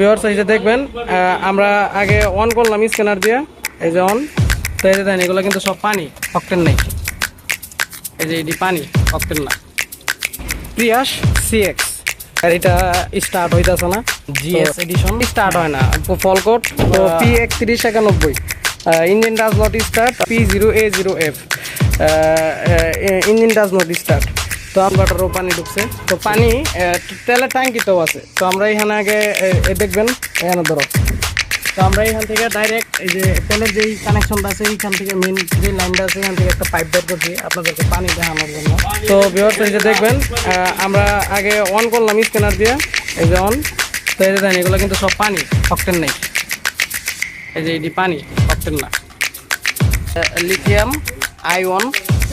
Viewers এই যে দেখবেন আমরা আগে অন করলাম স্ক্যানার দিয়ে এই যে অন তো এই যে দেখেন এগুলো কিন্তু সব পানি অক্টেন নেই। এই যে এটি পানি অক্টেন না। প্রিয়াস সিএক্স আর এটা স্টার্ট হইতেছে না। জিএস এডিশন স্টার্ট হয় না। ফলকোট তো পি একত্রিশ একানব্বই। Engine does not start P zero A zero F engine does not start তো আমবাটারও পানি ঢুকছে। তো পানি তেলের ট্যাঙ্কিতেও আছে। তো আমরা এখানে আগে দেখবেন, এখানে ধরো। তো আমরা এখান থেকে ডাইরেক্ট এই যে তেলের যেই কানেকশনটা আছে, এইখান থেকে মেন যে লাইনটা আছে, এখান থেকে একটা পাইপ বের করছি, আপনাদেরকে পানি দেখানোর জন্য। তো বিহর এই যে দেখবেন আমরা আগে অন করলাম স্ক্যানার দিয়ে, এই যে অন তো এই যে দেখেন, এগুলো কিন্তু সব পানি, অক্টেন নেই। এই যে এটি পানি, অক্টেন না। লিথিয়াম আইওন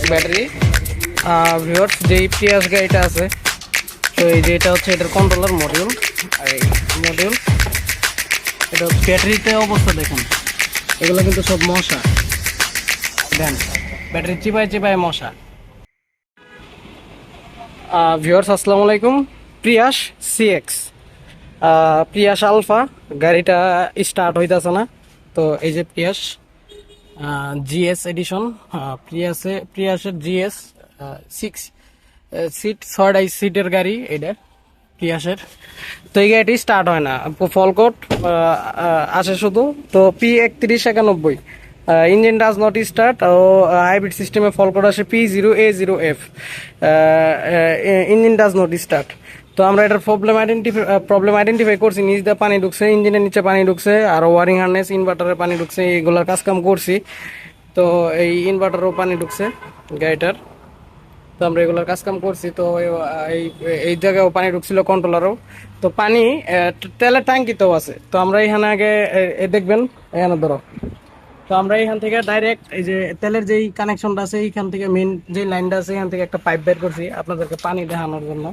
ব্যাটারি ভিওর্স যে পিএস গাড়িটা আছে, তো এই যে এটা হচ্ছে এটার কন্ট্রোলার মডিউল আর এই মডিউল এটা ব্যাটারিতে অবস্থা দেখেন। এগুলো কিন্তু সব মশা। দেন ব্যাটারি চিপায় চিপায় মশা। ভিওর্স আসসালামু আলাইকুম। প্রিয়াস সিএক্স প্রিয়াস আলফা, গাড়িটা স্টার্ট হইতেছে না। তো এই যে প্রিয়াস জিএস এডিশন প্রিয়াসে প্রিয়াসের জিএস সিক্স সিট সিটের গাড়ি তো এই গাড়িটি স্টার্ট হয় না। শুধু। তো পি একানব্বই। ইঞ্জিন ডাজ নট স্টার্ট ও সিস্টেমে P zero A zero F engine does not তো আমরা এটার প্রবলেম আইডেন্টিফাই প্রবলেম করছি। নিচ পানি ঢুকছে ইঞ্জিনের নিচে পানি ঢুকছে, আর ওয়ারিং হার্নেস ইনভার্টারে পানি ঢুকছে এইগুলোর কাজ কাম করছি। তো এই ইনভার্টারও পানি ঢুকছে, গাড়িটার। তো আমরা এগুলোর কাজ কাম করছি তো এই- এই জায়গায়ও পানি ঢুকছিল কন্ট্রোলারও তো পানি তেলের ট্যাঙ্কিতেও আছে। তো আমরা এখানে আগে দেখবেন এখানে ধরো। তো আমরা এখান থেকে ডাইরেক্ট এই যে তেলের যেই কানেকশনটা আছে এইখান থেকে মেন যে লাইনটা আছে এখান থেকে একটা পাইপ বের করছি আপনাদেরকে পানি দেখানোর জন্য।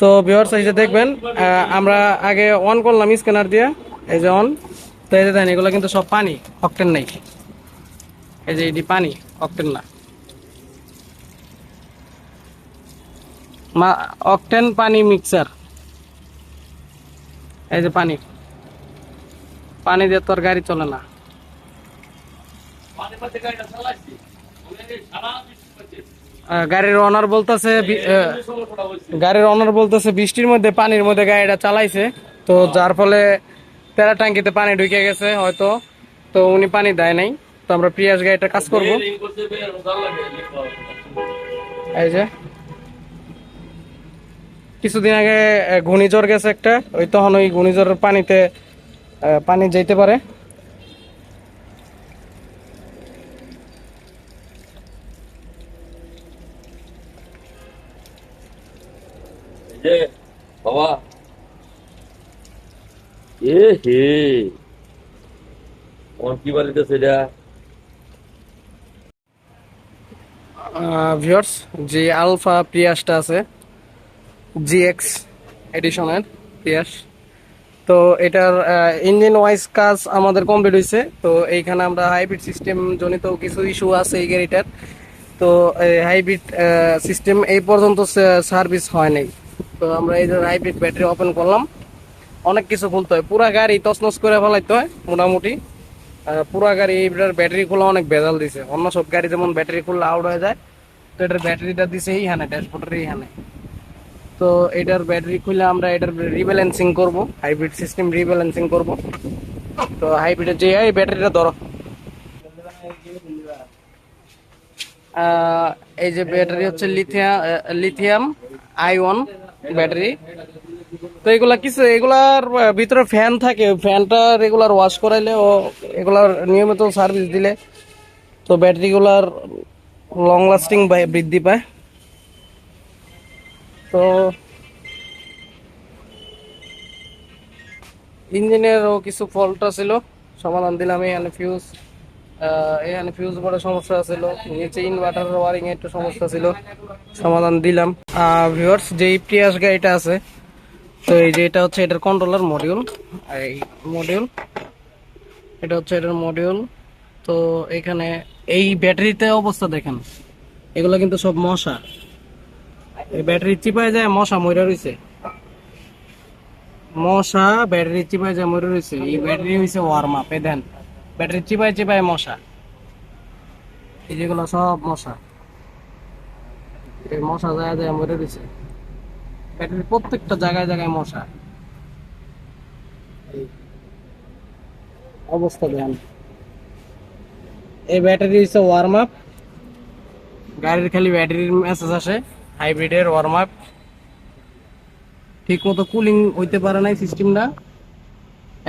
তো এই যে দেখবেন আমরা আগে অন করলাম স্ক্যানার দিয়ে এই যে অন তো এই যে দেখেন এগুলো কিন্তু সব পানি অক্টেন নেই। এই যে এটি পানি অক্টেন না। অকটেন পানি মিক্সার এই যে পানি। পানি দিয়ে তোর গাড়ি চলে না। গাড়ির অনার বলতেছে গাড়ির অনার বলতেছে বৃষ্টির মধ্যে, পানির মধ্যে গাড়িটা চালাইছে। তো যার ফলে তেরা ট্যাঙ্কিতে পানি ঢুকে গেছে হয়তো। তো উনি পানি দেয় নাই। তো আমরা পিয়াস গাড়িটা কাজ করব। এই যে। কিছুদিন আগে ঘূর্ণিঝড় গেছে একটা ওই তখন ওই ঘূর্ণিঝড়ের পানিতে পানি যেতে পারে। বাবা। এ হে। কোন কি বলিতেছে এটা? ভিউয়ার্স যে আলফা প্রিয়াসটা আছে জিএক্স এডিশনের প্রিয়াস তো এটার ইঞ্জিন ওয়াইজ কাজ আমাদের কমপ্লিট হয়েছে তো এইখানে আমরা হাইব্রিড সিস্টেম জনিত কিছু ইস্যু আছে এই গাড়িটার। তো হাইব্রিড সিস্টেম এই পর্যন্ত সার্ভিস হয় নাই। তো আমরা এই হাইব্রিড ব্যাটারি ওপেন করলাম। অনেক কিছু খুলতে হয়। পুরা গাড়ি তছনছ করে ফেলাইতে হয়, মোটামুটি। পুরা গাড়ি এইটার ব্যাটারি খোলা অনেক ভেজাল দিছে। অন্য সব গাড়ি যেমন ব্যাটারি খুললে আউট হয়ে যায়, তো এটার ব্যাটারিটা দিছে এইখানে ড্যাশবোর্ডের এইখানে। তো এটার ব্যাটারি খুলে আমরা এটার রিব্যালেন্সিং করব হাইব্রিড সিস্টেম রিব্যালেন্সিং করব। তো হাইব্রিডের যে, এই ব্যাটারিটা ধরো। এই যে ব্যাটারি হচ্ছে লিথিয়াম লিথিয়াম আইওন ব্যাটারি তো এগুলা কিছু, এগুলার ভিতরে ফ্যান থাকে ফ্যানটা রেগুলার ওয়াশ করাইলে ও এগুলার নিয়মিত সার্ভিস দিলে তো ব্যাটারিগুলার লং লাস্টিং বৃদ্ধি পায়। তো ইঞ্জিনেরও কিছু ফল্ট ছিল সমাধান দিলাম এখানে ফিউজ এখানে ফিউজ বড় সমস্যা ছিল নিচে ইনভার্টার ওয়ারিং একটু সমস্যা ছিল, সমাধান দিলাম। ভিউয়ার্স যে প্রিয়াস গাড়িটা আছে তো এই যে এটা হচ্ছে এটার কন্ট্রোলার মডিউল এই মডিউল এটা হচ্ছে এটার মডিউল তো এখানে এই ব্যাটারিতে অবস্থা দেখেন, এগুলো কিন্তু সব মশা। এই ব্যাটারি চিপায় যায়, মশা মরে রয়েছে মশা ব্যাটারি চিপায় যায়, মরে রয়েছে এই ব্যাটারি হয়েছে ওয়ার্ম আপ এ দেন। ব্যাটারি চিপায় চিপায় মশা। এই যেগুলো সব মশা। এই মশা যায় যায়, মরে রয়েছে ব্যাটারির প্রত্যেকটা জায়গায় জায়গায় মশা। অবস্থা দেন। এই ব্যাটারি হচ্ছে ওয়ার্ম আপ গাড়ির খালি ব্যাটারির মেসেজ আসে হাইব্রিডের ওয়ার্ম আপ ঠিক মতো কুলিং হইতে পারে নাই সিস্টেমটা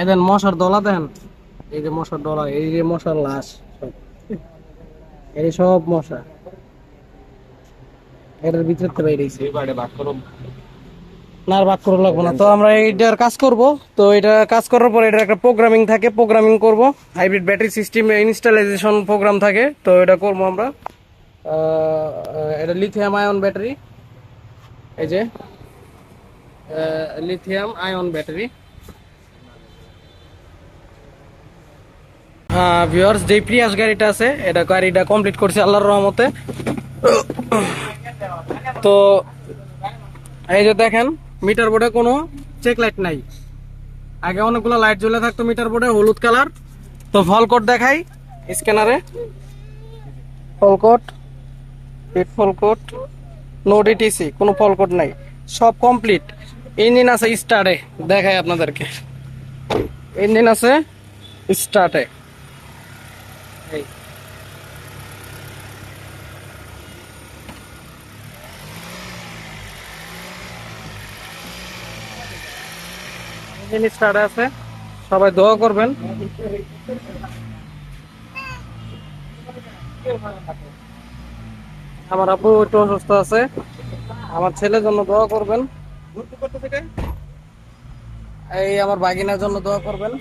এদেন মশার দলা দেন। এই যে মশার দলা এই যে মশার লাশ সব। এই সব মশা। এটার ভিতর থেকে বাইরেছে এবারে বাদ করো না আর বাদ করে লাগবো না। তো আমরা এইটার কাজ করব। তো এটা কাজ করার পর এটা একটা প্রোগ্রামিং থাকে। প্রোগ্রামিং করব। Hybrid battery system installation program থাকে। তো এটা করব আমরা। এটা লিথিয়াম আয়ন ব্যাটারি এই যে লিথিয়াম আয়ন ব্যাটারি হ্যাঁ ভিউয়ার্স যে প্রিয়াস গাড়িটা আছে, এটা গাড়িটা কমপ্লিট করছে আল্লাহর রহমতে। তো, এই যে দেখেন মিটার বোর্ডে কোনো চেক লাইট নাই। আগে অনেকগুলো লাইট জ্বলে থাকতো মিটার বোর্ডে, হলুদ কালার। তো ফল কোড দেখাই স্ক্যানারে fault code hit fault code no DTC কোনো ফল কোড নাই। সব কমপ্লিট ইঞ্জিন আছে স্টার্টে দেখাই আপনাদেরকে। ইঞ্জিন আছে স্টার্টে এই। আছে। সবাই দোয়া করবেন। আমার আপু একটু অসুস্থ আছে। আমার ছেলের জন্য দোয়া করবেন। এই আমার বাগিনার জন্য দোয়া করবেন।